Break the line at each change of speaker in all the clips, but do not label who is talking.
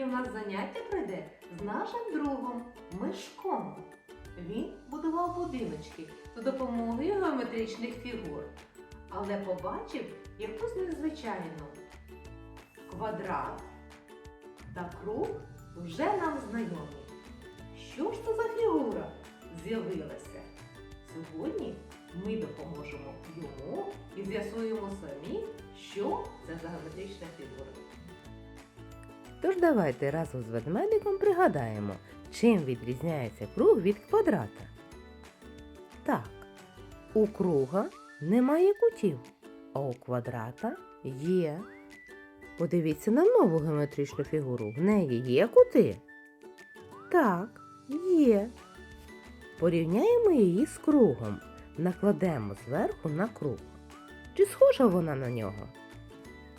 Сьогодні в нас заняття прийде з нашим другом Мишком. Він будував будиночки за допомогою геометричних фігур, але побачив якусь незвичайну. Квадрат та круг вже нам знайомі. Що ж це за фігура з'явилася? Сьогодні ми допоможемо йому і з'ясуємо самі, що це за геометрична фігура.
Тож давайте разом з ведмедиком пригадаємо, чим відрізняється круг від квадрата. Так, у круга немає кутів, а у квадрата є. Подивіться на нову геометричну фігуру. В неї є кути? Так, є. Порівняємо її з кругом. Накладемо зверху на круг. Чи схожа вона на нього?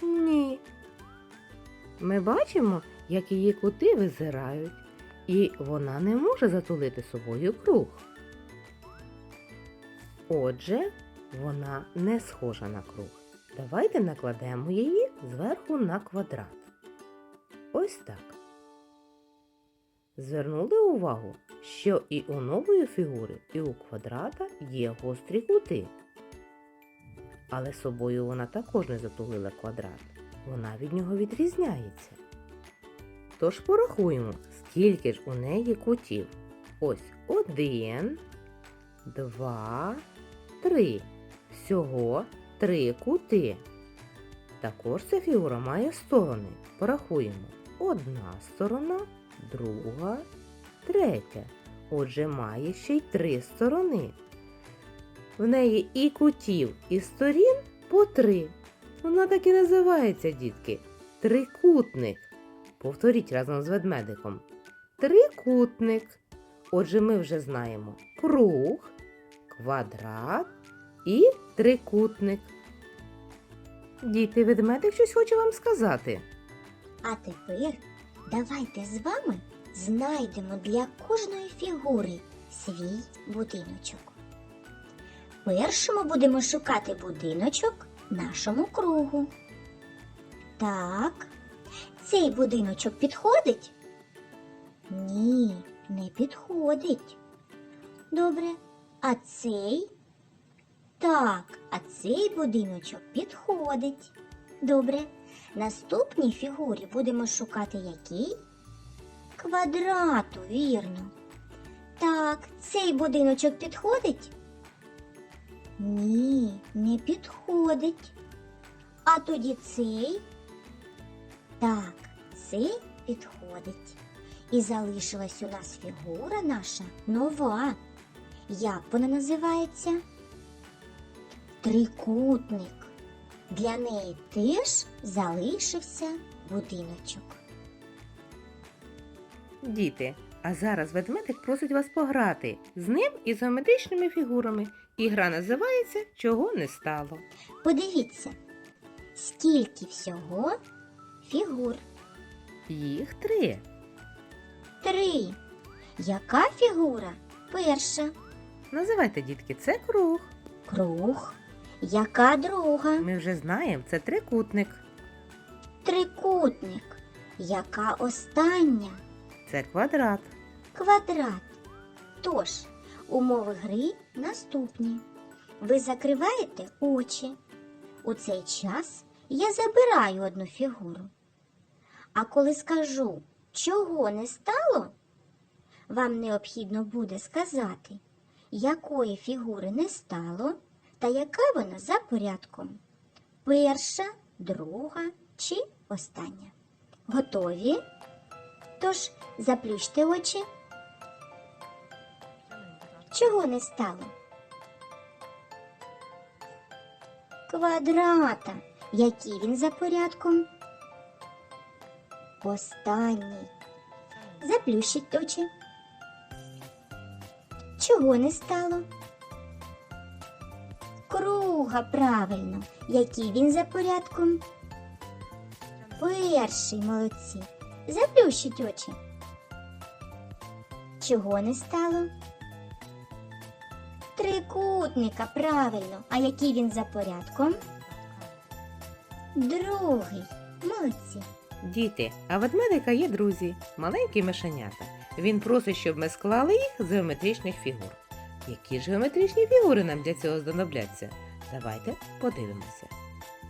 Ні. Ми бачимо, як її кути визирають, і вона не може затулити собою круг. Отже, вона не схожа на круг. Давайте накладемо її зверху на квадрат. Ось так. Звернули увагу, що і у нової фігури, і у квадрата є гострі кути. Але собою вона також не затулила квадрат вона від нього відрізняється. Тож порахуємо, скільки ж у неї кутів. Ось один, два, три. Всього три кути. Також ця фігура має сторони. Порахуємо. Одна сторона, друга, третя. Отже, має ще й три сторони. В неї і кутів, і сторін по три. Вона так і називається, дітки. Трикутник. Повторіть разом з ведмедиком. Трикутник. Отже, ми вже знаємо круг, квадрат і трикутник. Діти, ведмедик щось хоче вам сказати.
А тепер давайте з вами знайдемо для кожної фігури свій будиночок. Першому будемо шукати будиночок нашому кругу. Так, цей будиночок підходить? Ні, не підходить. Добре, а цей? Так, а цей будиночок підходить. Добре. Наступній фігурі будемо шукати який? Квадрату, вірно. Так, цей будиночок підходить? Ні, не підходить. А тоді цей? Так, цей підходить. І залишилась у нас фігура наша нова. Як вона називається? Трикутник. Для неї теж залишився будиночок.
Діти, а зараз ведмедик просить вас пограти з ним і з геометричними фігурами. І гра називається Чого не стало.
Подивіться, скільки всього фігур.
Їх три.
Три. Яка фігура? Перша.
Називайте, дітки, це круг.
Круг. Яка друга?
Ми вже знаємо, це трикутник.
Трикутник. Яка остання?
Це квадрат.
Квадрат. Тож, умови гри наступні. Ви закриваєте очі. У цей час я забираю одну фігуру. А коли скажу, чого не стало, вам необхідно буде сказати, якої фігури не стало та яка вона за порядком. Перша, друга чи остання. Готові? Тож заплющте очі. Чого не стало? Квадрата. Який він за порядком? Останній. Заплющіть очі. Чого не стало? Круга, правильно. Який він за порядком? Перший молодці. Заплющіть очі. Чого не стало? Трикутника, правильно. А який він за порядком? Другий. Молодці.
Діти, а ведмедика є друзі, маленькі мишенята. Він просить, щоб ми склали їх з геометричних фігур. Які ж геометричні фігури нам для цього знадобляться? Давайте подивимося.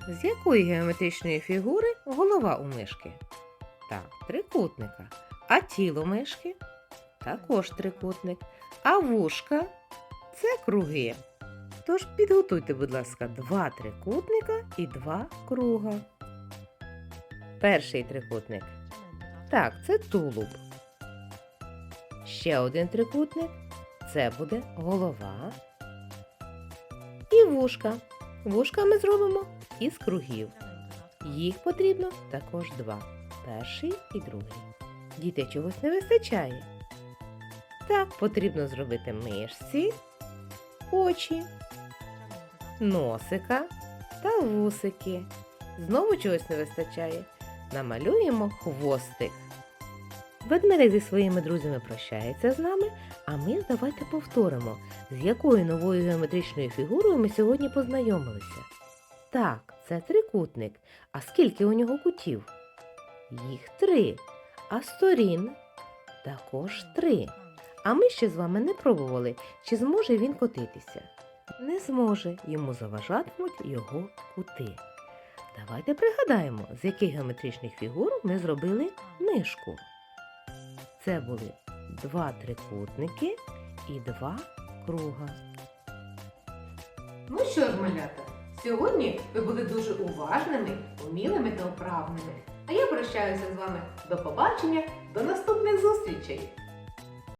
З якої геометричної фігури голова у мишки? Так, трикутника. А тіло мишки? Також трикутник. А вушка це круги. Тож підготуйте, будь ласка, два трикутника і два круга. Перший трикутник. Так, це тулуб. Ще один трикутник. Це буде голова. І вушка. Вушка ми зробимо із кругів. Їх потрібно також два. Перший і другий. Діти чогось не вистачає. Так, потрібно зробити мишці, очі, носика та вусики. Знову чогось не вистачає. Намалюємо хвостик. Ведмедик зі своїми друзями прощається з нами, а ми давайте повторимо, з якою новою геометричною фігурою ми сьогодні познайомилися. Так, це трикутник. А скільки у нього кутів? Їх три. А сторін також три. А ми ще з вами не пробували, чи зможе він котитися. Не зможе, йому заважатимуть його кути. Давайте пригадаємо, з яких геометричних фігур ми зробили мишку. Це були два трикутники і два круга.
Ну що ж, малята, сьогодні ви були дуже уважними, умілими та вправними. А я прощаюся з вами. До побачення, до наступних зустрічей!